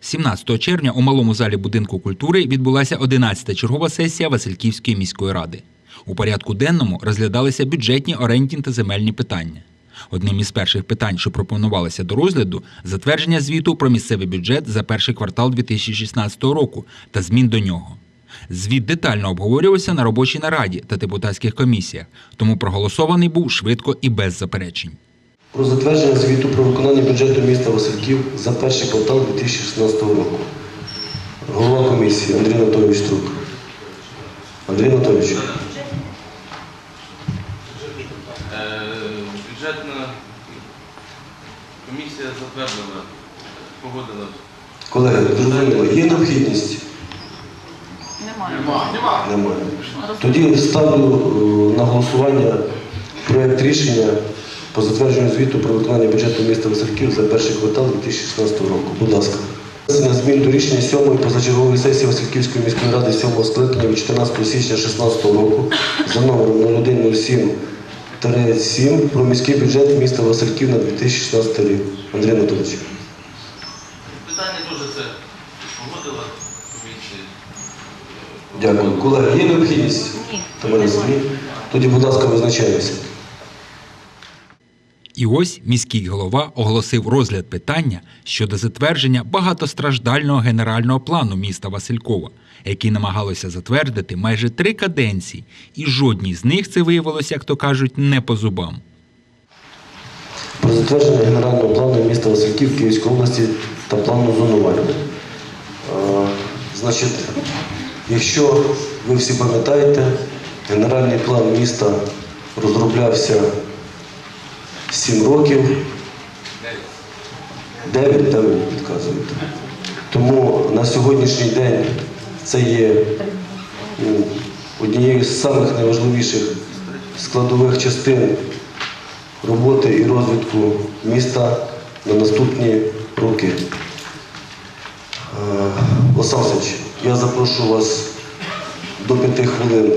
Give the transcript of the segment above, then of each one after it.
17 червня у малому залі будинку культури відбулася 11-та чергова сесія Васильківської міської ради. У порядку денному розглядалися бюджетні, орендні та земельні питання. Одним із перших питань, що пропонувалося до розгляду, затвердження звіту про місцевий бюджет за перший квартал 2016 року та змін до нього. Звіт детально обговорювався на робочій нараді та депутатських комісіях, тому проголосований був швидко і без заперечень. Про затвердження звіту про виконання бюджету міста Васильків за перший квартал 2016 року. Голова комісії Андрій Анатолійович Струк. Андрій Анатолійович, Е, Бюджетна комісія затвердила, погодила. колеги, зрозуміло, є необхідність? Немає. Немає. Тоді ставлю е, на голосування проєкт рішення по затвердженню звіту про виконання бюджету міста Васильків за перший квартал 2016 року. Будь ласка. Внесення змін до рішення 7-ї позачергової сесії Васильківської міської ради 7-го скликання від 14 січня 2016 року за номером 0107 про міський бюджет міста Васильків на 2016 рік. Андрій Анатолійович. Питання дуже це погодила комісія. Дякую. Колеги, є необхідність? Ні. Тоді, будь ласка, визначаємося. І ось міський голова оголосив розгляд питання щодо затвердження багатостраждального генерального плану міста Василькова, який намагалося затвердити майже три каденції, і жодній з них це виявилося, як то кажуть, не по зубам. Про затвердження генерального плану міста Васильків Київської області та плану зонування. Е, Значить, якщо ви всі пам'ятаєте, генеральний план міста розроблявся 7 років. 9, там ви. Тому на сьогоднішній день це є ну, однією з самих найважливіших складових частин роботи і розвитку міста на наступні роки. Е, Олександр я запрошую вас до п'яти хвилин.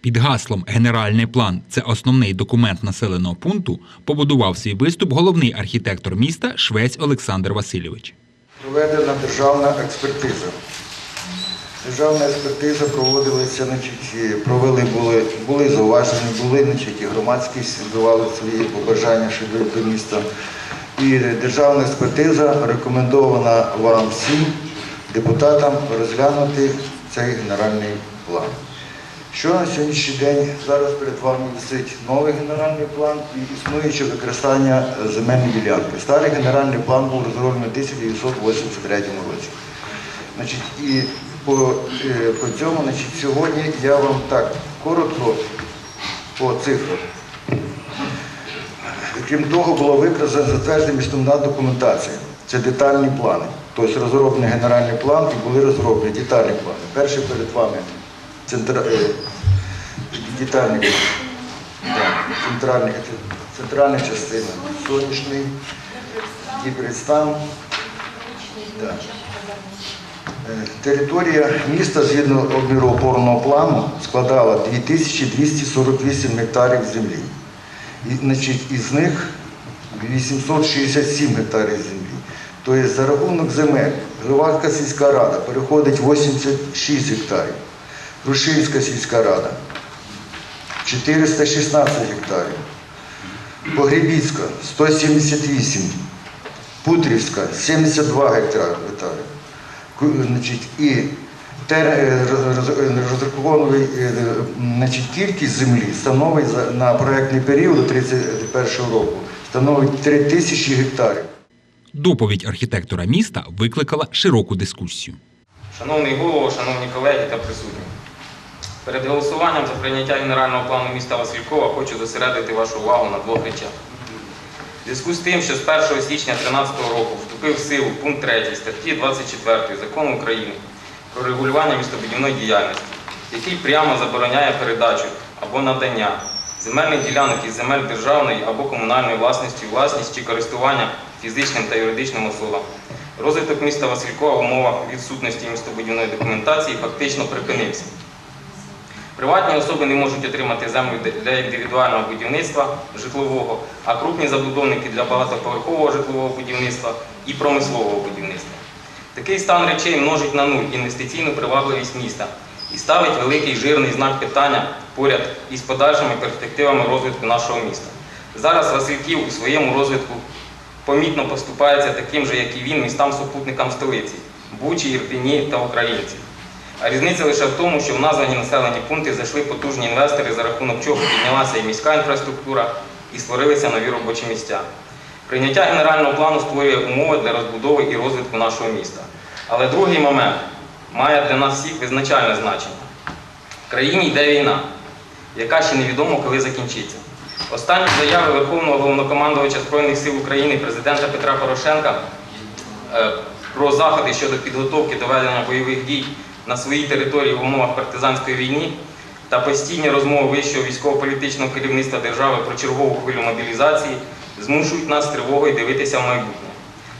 Під гаслом Генеральний план це основний документ населеного пункту. Побудував свій виступ головний архітектор міста Швець Олександр Васильович. Проведена державна експертиза. Державна експертиза проводилася, значить, провели були, були зауважені, були, значить, громадськість давали свої побажання щодо до міста. І державна експертиза рекомендована вам всім депутатам розглянути цей генеральний план. Що на сьогоднішній день зараз перед вами висить новий генеральний план і існуюче використання е, земельної ділянки. Старий генеральний план був розроблений у 1983 році. Значить, і по, е, по цьому, значить, сьогодні я вам так коротко по цифрах. Крім того, було використано затверджена містобудівна документація. Це детальні плани. Тобто розроблений генеральний план і були розроблені детальні плани. Перший перед вами центра... детальний план. Так, центральний, центральна частина. Сонячний, гібридстан. Так. Е, Територія міста згідно обміру опорного плану складала 2248 гектарів землі. І, значить, із них 867 гектарів землі. Тобто за рахунок земель Гливацька сільська рада переходить 86 гектарів, Рушинська сільська рада 416 гектарів, Погребіцька 178, Путрівська 72 гектари. гектари. Значить, і е, роз- роз- е, розрахований, е, кількість землі становить на проєктний період до 31 року становить 3 тисячі гектарів. Доповідь архітектора міста викликала широку дискусію. Шановний голово, шановні колеги та присутні. Перед голосуванням за прийняття генерального плану міста Василькова хочу зосередити вашу увагу на двох речах. В зв'язку з тим, що з 1 січня 2013 року вступив в силу пункт 3 статті 24 Закону України про регулювання містобудівної діяльності, який прямо забороняє передачу або надання земельних ділянок із земель державної або комунальної власності, власність чи користування фізичним та юридичним особам. Розвиток міста Василькова в умовах відсутності містобудівної документації фактично припинився. Приватні особи не можуть отримати землю для індивідуального будівництва житлового, а крупні забудовники для багатоповерхового житлового будівництва і промислового будівництва. Такий стан речей множить на нуль інвестиційну привабливість міста і ставить великий жирний знак питання поряд із подальшими перспективами розвитку нашого міста. Зараз Васильків у своєму розвитку помітно поступається таким же, як і він, містам-супутникам столиці Бучі, Ірпіні та українців. А різниця лише в тому, що в названі населені пункти зайшли потужні інвестори, за рахунок чого піднялася і міська інфраструктура, і створилися нові робочі місця. Прийняття генерального плану створює умови для розбудови і розвитку нашого міста. Але другий момент має для нас всіх визначальне значення. В країні йде війна, яка ще невідомо коли закінчиться. Останні заяви Верховного головнокомандувача Збройних сил України президента Петра Порошенка е, про заходи щодо підготовки до ведення бойових дій на своїй території в умовах партизанської війни та постійні розмови вищого військово-політичного керівництва держави про чергову хвилю мобілізації змушують нас з тривогою дивитися в майбутнє.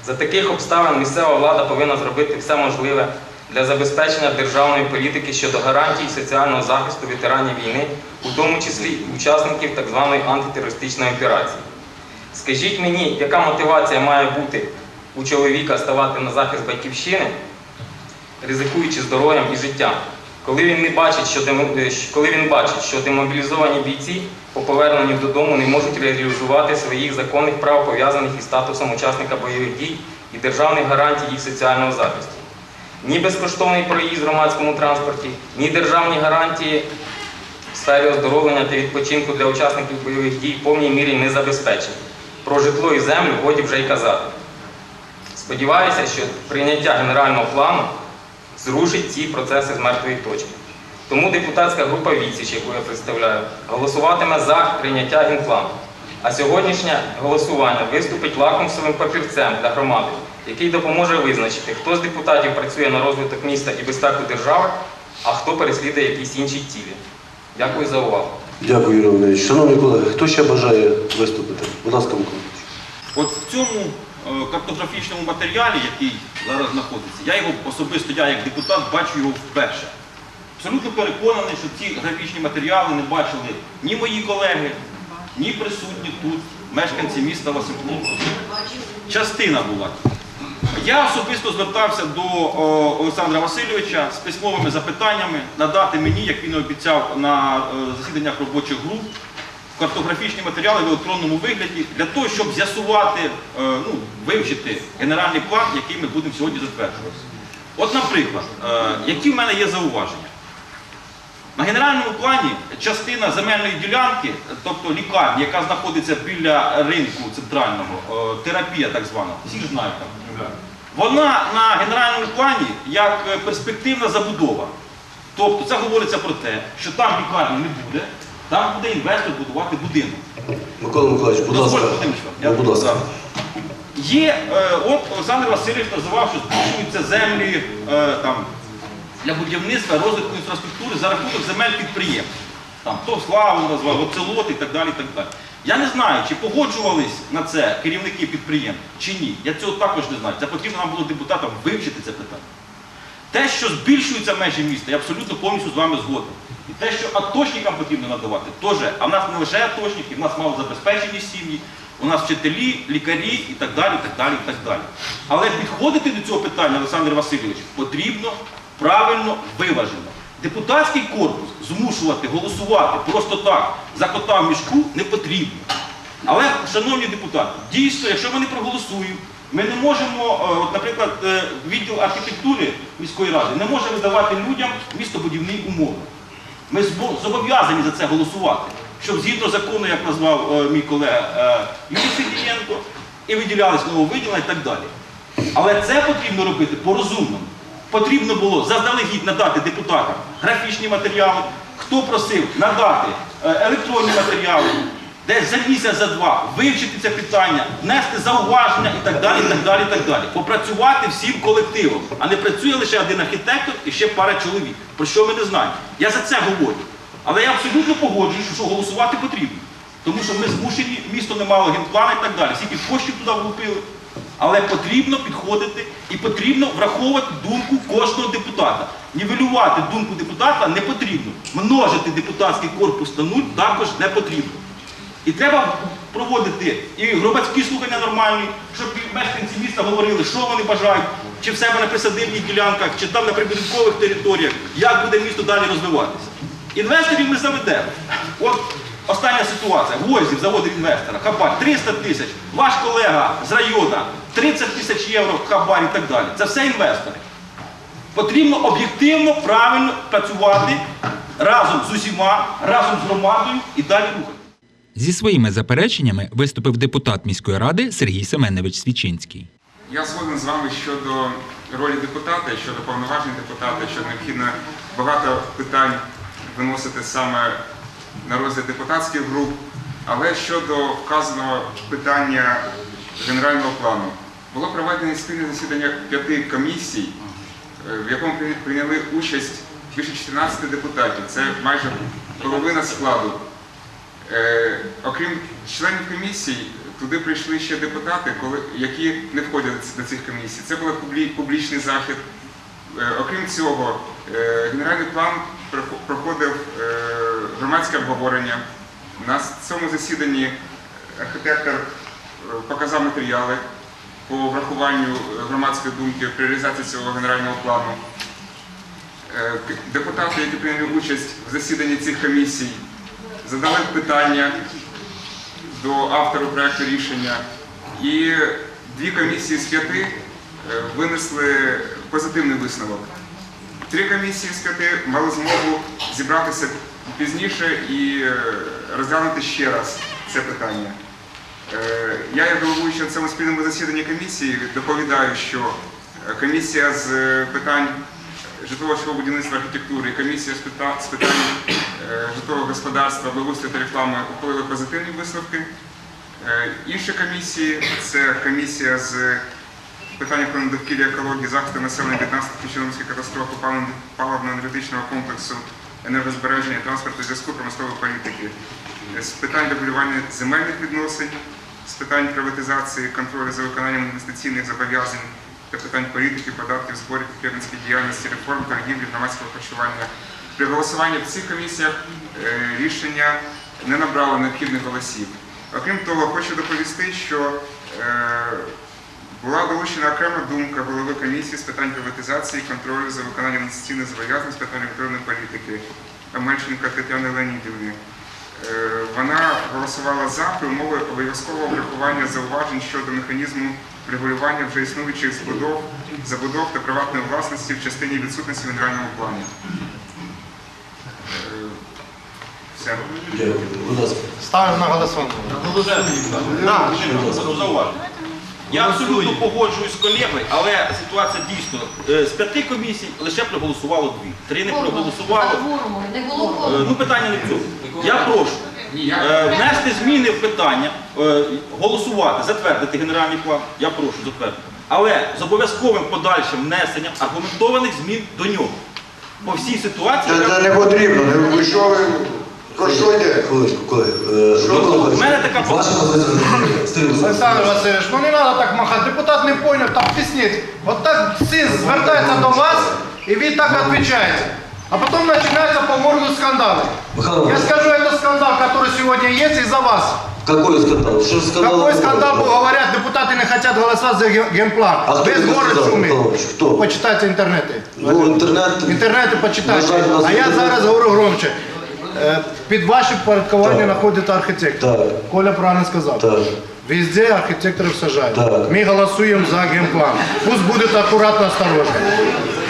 За таких обставин місцева влада повинна зробити все можливе для забезпечення державної політики щодо гарантій соціального захисту ветеранів війни, у тому числі і учасників так званої антитерористичної операції. Скажіть мені, яка мотивація має бути у чоловіка ставати на захист батьківщини, ризикуючи здоров'ям і життям, коли він не бачить, що е, коли він бачить, що демобілізовані бійці по поверненню додому не можуть реалізувати своїх законних прав, пов'язаних із статусом учасника бойових дій і державних гарантій їх соціального захисту. Ні безкоштовний проїзд в громадському транспорті, ні державні гарантії в сфері оздоровлення та відпочинку для учасників бойових дій в повній мірі не забезпечені. Про житло і землю годі вже й казати. Сподіваюся, що прийняття генерального плану зрушить ці процеси з мертвої точки. Тому депутатська група «Відсіч», яку я представляю, голосуватиме за прийняття генплану. А сьогоднішнє голосування виступить лакмусовим папірцем для громади, який допоможе визначити, хто з депутатів працює на розвиток міста і безпеку держави, а хто переслідує якісь інші цілі. Дякую за увагу. Дякую, Юрій. Шановні колеги, хто ще бажає виступити? Будь ласка, Микола. От в цьому картографічному матеріалі, який зараз знаходиться, я його особисто, я як депутат, бачу його вперше. Абсолютно переконаний, що ці графічні матеріали не бачили ні мої колеги, ні присутні тут мешканці міста Василькова. Частина була. Я особисто звертався до о, Олександра Васильовича з письмовими запитаннями надати мені, як він обіцяв на е, засіданнях робочих груп, картографічні матеріали в електронному вигляді для того, щоб з'ясувати, е, ну, вивчити генеральний план, який ми будемо сьогодні затверджувати. От, наприклад, е, які в мене є зауваження? На генеральному плані частина земельної ділянки, тобто лікарні, яка знаходиться біля ринку центрального, е, терапія так звана, всі ж знають там. Вона на генеральному плані як перспективна забудова. Тобто це говориться про те, що там лікарні не буде, там буде інвестор будувати будинок. Микола Миколаївич, будь ласка. Я- будь ласка. Є, е, от Олександр Васильович називав, що збільшуються землі е, там, для будівництва, розвитку інфраструктури за рахунок земель підприємств. Там, хто славу назвав, оцелот і так далі. і так далі. Я не знаю, чи погоджувались на це керівники підприємств, чи ні. Я цього також не знаю. Це потрібно нам було депутатам вивчити це питання. Те, що збільшуються межі міста, я абсолютно повністю з вами згоден. І те, що атошникам потрібно надавати, теж. А в нас не лише атошники, в нас малозабезпечені сім'ї, у нас вчителі, лікарі і так далі, так далі, так далі. Але підходити до цього питання, Олександр Васильович, потрібно правильно, виважено. Депутатський корпус змушувати голосувати просто так, за кота в мішку не потрібно. Але, шановні депутати, дійсно, якщо ми не проголосуємо, ми не можемо, е, от, наприклад, е, відділ архітектури міської ради не може видавати людям містобудівні умови. Ми зобов'язані за це голосувати, щоб згідно закону, як назвав е, мій колега е, Юрій Сергієнко, і виділялись нововиділення і так далі. Але це потрібно робити по-розумному. Потрібно було заздалегідь надати депутатам графічні матеріали, хто просив надати е, електронні матеріали, десь за місяць, за два, вивчити це питання, внести зауваження і так далі, і так далі, і так далі. Попрацювати всім колективом, а не працює лише один архітектор і ще пара чоловік. Про що ми не знаємо. Я за це говорю. Але я абсолютно погоджуюсь, що голосувати потрібно. Тому що ми змушені, місто не мало генплана і так далі. Скільки коштів туди влупили. Але потрібно підходити і потрібно враховувати думку кожного депутата. Нівелювати думку депутата не потрібно. Множити депутатський корпус на нуль також не потрібно. І треба проводити і громадські слухання нормальні, щоб мешканці міста говорили, що вони бажають, чи в себе на присадибних ділянках, чи там на прибудинкових територіях, як буде місто далі розвиватися. Інвесторів ми заведемо. От остання ситуація. Гвоздів заводив інвестора, хабар 300 тисяч. Ваш колега з району 30 тисяч євро хабар і так далі. Це все інвестори. Потрібно об'єктивно, правильно працювати разом з усіма, разом з громадою і далі рухати. Зі своїми запереченнями виступив депутат міської ради Сергій Семенович Свічинський. Я згоден з вами щодо ролі депутата, щодо повноважень депутата, що необхідно багато питань виносити саме на розгляд депутатських груп. Але щодо вказаного питання генерального плану, було проведено спільне засідання п'яти комісій, в якому прийняли участь більше 14 депутатів. Це майже половина складу. Е, окрім членів комісій, туди прийшли ще депутати, які не входять до цих комісій. Це був публічний захід. Е, окрім цього, е, генеральний план проходив громадське обговорення. На цьому засіданні архітектор показав матеріали по врахуванню громадської думки при реалізації цього генерального плану. Депутати, які прийняли участь в засіданні цих комісій, задали питання до автору проекту рішення, і дві комісії з п'яти е, винесли позитивний висновок. Три комісії з п'яти мали змогу зібратися пізніше і е, розглянути ще раз це питання. Е, Я, як головуючий на цьому спільному засіданні комісії, доповідаю, що комісія з питань житлового будівництва архітектури і комісія з питань, житлового господарства, благоустрою та реклами ухвалили позитивні висновки. Е, Інші комісії це комісія з питань охорони довкілля екології, захисту населення від наслідків Чорнобильської катастрофи, паливно- паливно-енергетичного комплексу, енергозбереження, транспорту, зв'язку, промислової політики, Е, з питань регулювання земельних відносин, з питань приватизації, контролю за виконанням інвестиційних зобов'язань та питань політики, податків, зборів, підприємницької діяльності, реформ, торгівлі, громадського харчування. При голосуванні в цих комісіях е, рішення не набрало необхідних голосів. Окрім того, хочу доповісти, що е, була долучена окрема думка голови комісії з питань приватизації і контролю за виконанням інвестиційних зобов'язань з питань електронної політики Амельченка Тетяни Леонідівни. Е, Вона голосувала за при умови обов'язкового врахування зауважень щодо механізму регулювання вже існуючих збудов, забудов та приватної власності в частині відсутності в плані. Будь ласка. Ставлю на голосування. Зауважити. Я абсолютно погоджуюсь з колегою, але ситуація дійсно е, з п'яти комісій лише проголосувало дві. Три не було Е, кворуму. Ну питання не в цьому. Я прошу е, внести зміни в питання, е, голосувати, затвердити генеральний план. Я прошу затвердити. Але з обов'язковим подальшим внесенням аргументованих змін до нього. По всій ситуації. Це, це не потрібно. Не- Ви що ви про що йде? Хвилинку, колеги. Е, Що? Микола У Михайлович, мене така Ваша позиція. Сергій Олександрович. Олександр Васильович, ну не треба так махати. Депутат не поняв, там пісніть. От так всі звертаються до вас, і ви так відповідаєте. А потом начинается по городу скандалы. Михаил Я Иванович. скажу, это скандал, который сегодня есть из-за вас. Какой скандал? Что скандал? Какой скандал, был, говорят, депутаты не хотят голосовать за ге- генплан. А кто Весь это город сказал, шумит. Михаил Иванович? Кто? Почитайте интернеты. Ну, интернет... Інтернети почитайте. На жаль, у нас А я інтернет- зараз говорю громче. Е, Під ваше порядкування Так. знаходиться архітектор. Так. Коля правильно сказав. Так. Везде архітекторів сажають. Так. Ми голосуємо за генплан. Пусть буде акуратно, осторожно.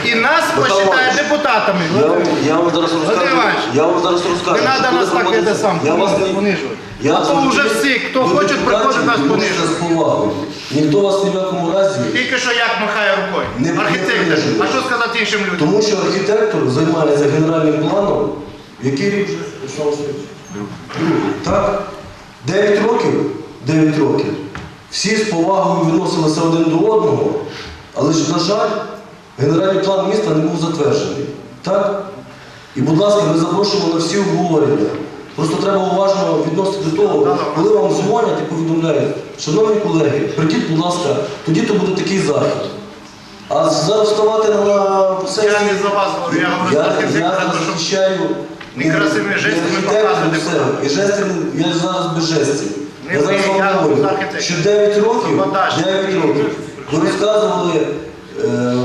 І нас посчитають депутатами. Я, вам- я вам зараз розкажу. Я вам зараз розкажу. Не треба нас так це сам Я вас не... понижувати. А то вже всі, хто до хоче, депутатів приходить нас відношуся понижувати. з повагою. Ніхто вас ні в якому разі... Тільки що як махає рукою. Не- не Архітектор. понижує. А що сказати іншим людям? Тому що архітектор займається генеральним планом. Який рік вже? Олександр Васильович? Другий. Так? 9 років? 9 років. Всі з повагою відносилися один до одного, але ж, на жаль, генеральний план міста не був затверджений. Так? І, будь ласка, ми запрошуємо на всі обговорення. Просто треба уважно відносити до того, коли вам дзвонять і повідомляють, шановні колеги, прийдіть, будь ласка, тоді то буде такий захід. А зараз вставати на. Я не за вас говорю, я говорю за Я, я архітектора, некрасивими жестами показувати І жести, я зараз без жестів. Не Я зараз вам говорю, що 9 років, 9 років ви розказували Е,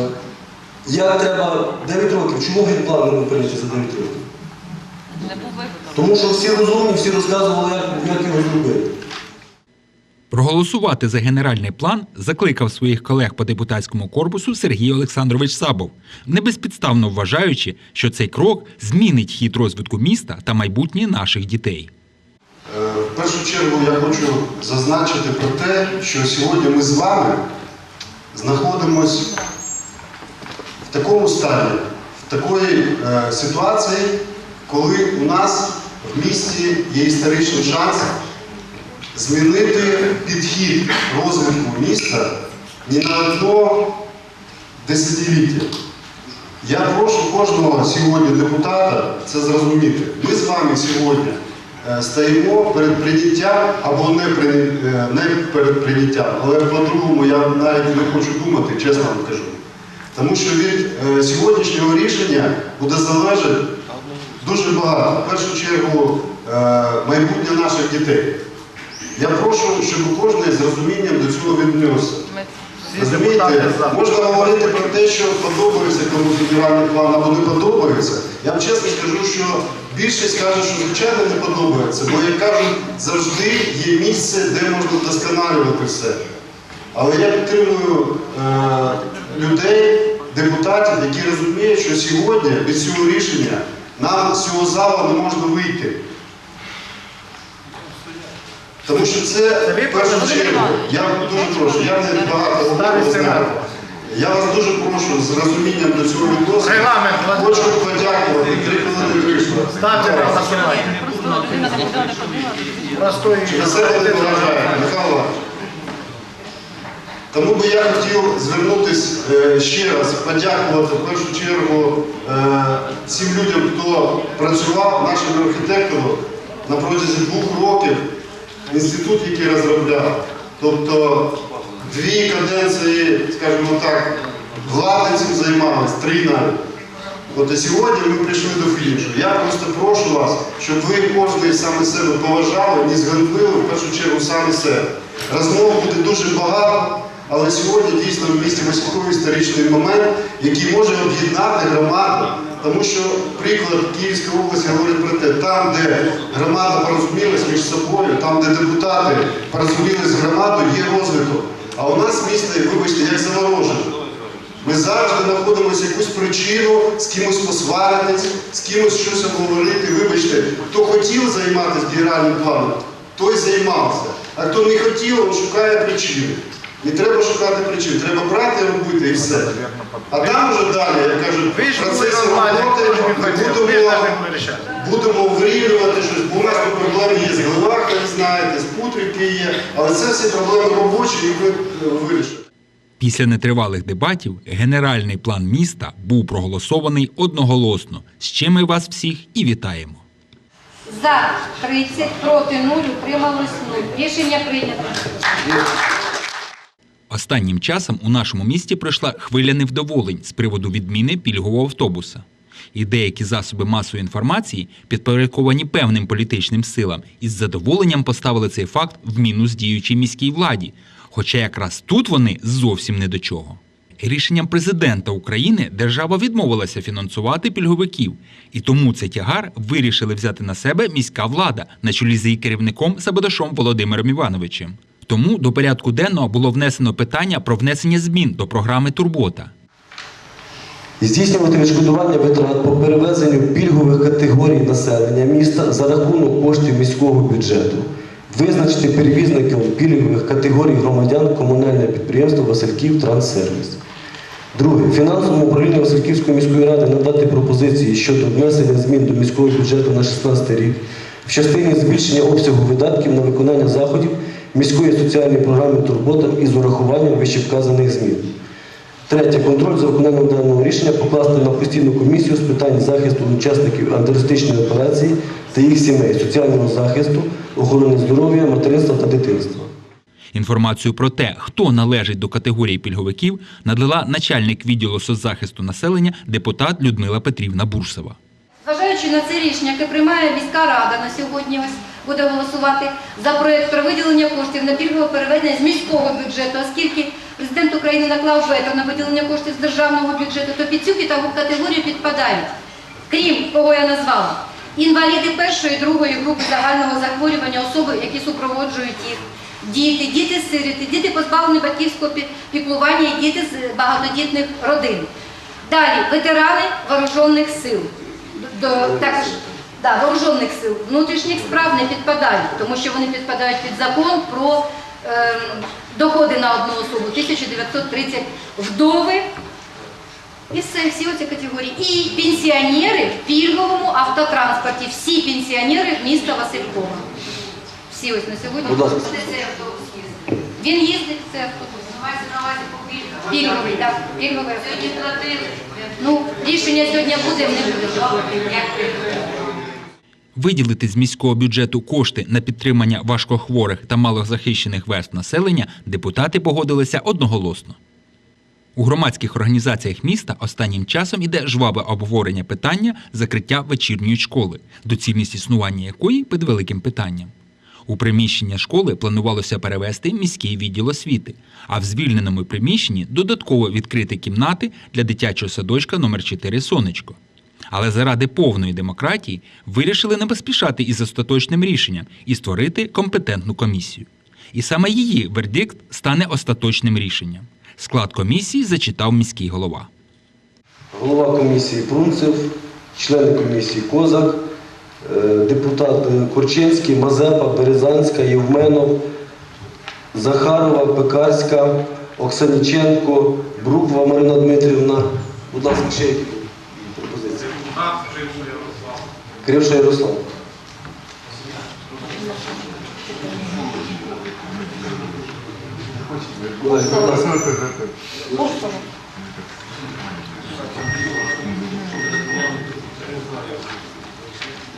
Як треба 9 років? Чому генплан не був прийнятий за 9 років? Не був. Тому що всі розумні, всі розказували, як, як його зробити. Проголосувати за генеральний план закликав своїх колег по депутатському корпусу Сергій Олександрович Сабов, не безпідставно вважаючи, що цей крок змінить хід розвитку міста та майбутнє наших дітей. Е, В першу чергу я хочу зазначити про те, що сьогодні ми з вами знаходимося в такому стані, в такої е, ситуації, коли у нас в місті є історичний шанс змінити підхід розвитку міста ні на одно десятиліття. Я прошу кожного сьогодні депутата це зрозуміти. Ми з вами сьогодні е, стоїмо перед прийняттям або не, при, е, не перед прийняттям, але по-другому я навіть не хочу думати, чесно вам кажу. Тому що від е, сьогоднішнього рішення буде залежати дуже багато. В першу чергу майбутнє наших дітей. Я прошу, щоб кожен з розумінням до цього віднісся. Розумієте, можна говорити про те, що подобається комусь федеральний план або не подобається. Я вам чесно скажу, що більшість каже, що звичайно не подобається, бо як кажуть, завжди є місце, де можна вдосконалювати все. Але я підтримую е, людей, депутатів, які розуміють, що сьогодні від цього рішення нам з цього залу не можна вийти. Тому що це в першу чергу, я дуже прошу, я не багато говорю, знаю. Я вас дуже прошу з розумінням до цього відносини. Хочу подякувати. Три хвилини вийшло. Ставте на голосування. На себе не вражає, Михайло. Тому би я хотів звернутися е, ще раз, подякувати в першу чергу е, цим людям, хто працював, нашим архітекторам на протязі двох років, інститут, який розробляв. Тобто дві каденції, скажімо так, влади цим займалися, три навіть. От і сьогодні ми прийшли до фінішу. Я просто прошу вас, щоб ви кожен саме себе поважали, не зганьбили в першу чергу саме себе. Розмов буде дуже багато, але сьогодні дійсно в місті Василькові історичний момент, який може об'єднати громаду. Тому що приклад Київської області говорить про те, там, де громада порозумілась між собою, там, де депутати порозумілись з громадою, є розвиток. А у нас місто, вибачте, як заморожене. Ми завжди знаходимося якусь причину з кимось посваритись, з кимось щось обговорити. Вибачте, хто хотів займатися генеральним планом, той займався. А хто не хотів, шукає причини. Не треба шукати причин, треба брати і робити і все. А там вже далі, як кажуть, нормальні, роботи будемо, будемо вирівнювати щось, бо у нас тут проблеми є з ви знаєте, з Путрівки є, але це всі проблеми робочі, їх ми е. Після нетривалих дебатів генеральний план міста був проголосований одноголосно, з чим ми вас всіх і вітаємо. За 30, проти 0, утрималось 0. Рішення прийнято. Останнім часом у нашому місті пройшла хвиля невдоволень з приводу відміни пільгового автобуса. І деякі засоби масової інформації, підпорядковані певним політичним силам, із задоволенням поставили цей факт в мінус діючій міській владі. Хоча якраз тут вони зовсім не до чого. Рішенням президента України держава відмовилася фінансувати пільговиків, і тому цей тягар вирішили взяти на себе міська влада на чолі з її керівником Сабадашом Володимиром Івановичем. Тому до порядку денного було внесено питання про внесення змін до програми Турбота. Здійснювати відшкодування витрат по перевезенню пільгових категорій населення міста за рахунок коштів міського бюджету. Визначити перевізником пільгових категорій громадян комунальне підприємство Васильків Транссервіс. Друге. Фінансовому управлінню Васильківської міської ради надати пропозиції щодо внесення змін до міського бюджету на 16 рік в частині збільшення обсягу видатків на виконання заходів міської соціальної програми Турбота із урахуванням вищевказаних змін. Третє. Контроль за виконанням даного рішення покласти на постійну комісію з питань захисту учасників антитерористичної операції та їх сімей, соціального захисту, охорони здоров'я, материнства та дитинства. Інформацію про те, хто належить до категорії пільговиків, надала начальник відділу соцзахисту населення депутат Людмила Петрівна Бурсова. Зважаючи на це рішення, яке приймає міська рада на сьогодні, ось буде голосувати за проєкт про виділення коштів на пільгове переведення з міського бюджету, оскільки президент України наклав вето на виділення коштів з державного бюджету, то під цю катего- категорію підпадають, крім кого я назвала, інваліди першої, другої групи загального захворювання, особи, які супроводжують їх, діти, діти-сироти, діти позбавлені батьківського піклування і діти з багатодітних родин. Далі ветерани вооружених сил. До, також да, вооружених сил внутрішніх справ не підпадають, тому що вони підпадають під закон про ем, доходи на одну особу 1930 вдови. І все, всі оці категорії. І пенсіонери в пільговому автотранспорті. Всі пенсіонери міста Василькова. Всі ось на сьогодні. Будь ласка. Цей автобус їздить? Він їздить, це автобус. Мається на увазі по пільговий, так, пільговий. Сьогодні платили. Ну, рішення сьогодні буде, не буде. Виділити з міського бюджету кошти на підтримання важкохворих та малозахищених верств населення депутати погодилися одноголосно. У громадських організаціях міста останнім часом іде жваве обговорення питання закриття вечірньої школи, доцільність існування якої під великим питанням. У приміщення школи планувалося перевести міський відділ освіти, а в звільненому приміщенні додатково відкрити кімнати для дитячого садочка номер 4 Сонечко. Але заради повної демократії вирішили не поспішати із остаточним рішенням і створити компетентну комісію. І саме її вердикт стане остаточним рішенням. Склад комісії зачитав міський голова. Голова комісії Прунцев, члени комісії Козак, е, депутат Корчинський, Мазепа, Березанська, Євменов, Захарова, Пекарська, Оксаніченко, Бруква Марина Дмитрівна. Будь ласка, ще? Кривша Ярослав. Колеги, будь ласка.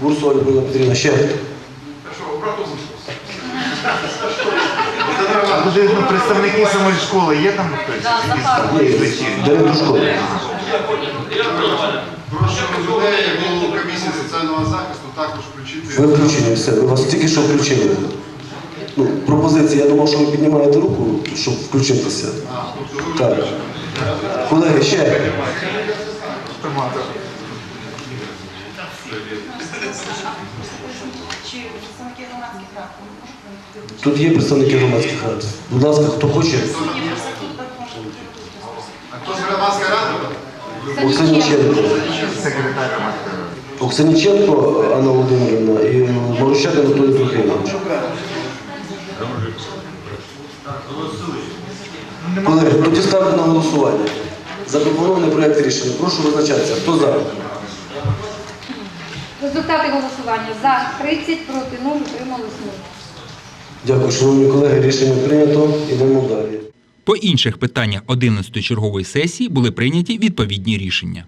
Бурсоль Людмила Петрівна, ще. Буде ну, представники самої школи, є там хтось? Є, директор школи. Прошу людей, голову комісії соціального захисту також включити. Ви включені все, ви вас тільки що включили. Ну, пропозиція, я думав, що ви піднімаєте руку, щоб включитися. Так. Колеги, ще. Тут є представники громадських рад. Будь ласка, хто хоче. А хто з громадської ради? Оксаніченко. Оксаніченко Анна Володимирівна і Марущак Анатолій Трохимович. Колеги, тоді ставлю на голосування. Запропонований проєкт рішення. Прошу визначатися. Хто за? Результати голосування за 30, проти 0, утрималось 0. Дякую, шановні колеги. Рішення прийнято. Ідемо далі. По інших питаннях 11-ї чергової сесії були прийняті відповідні рішення.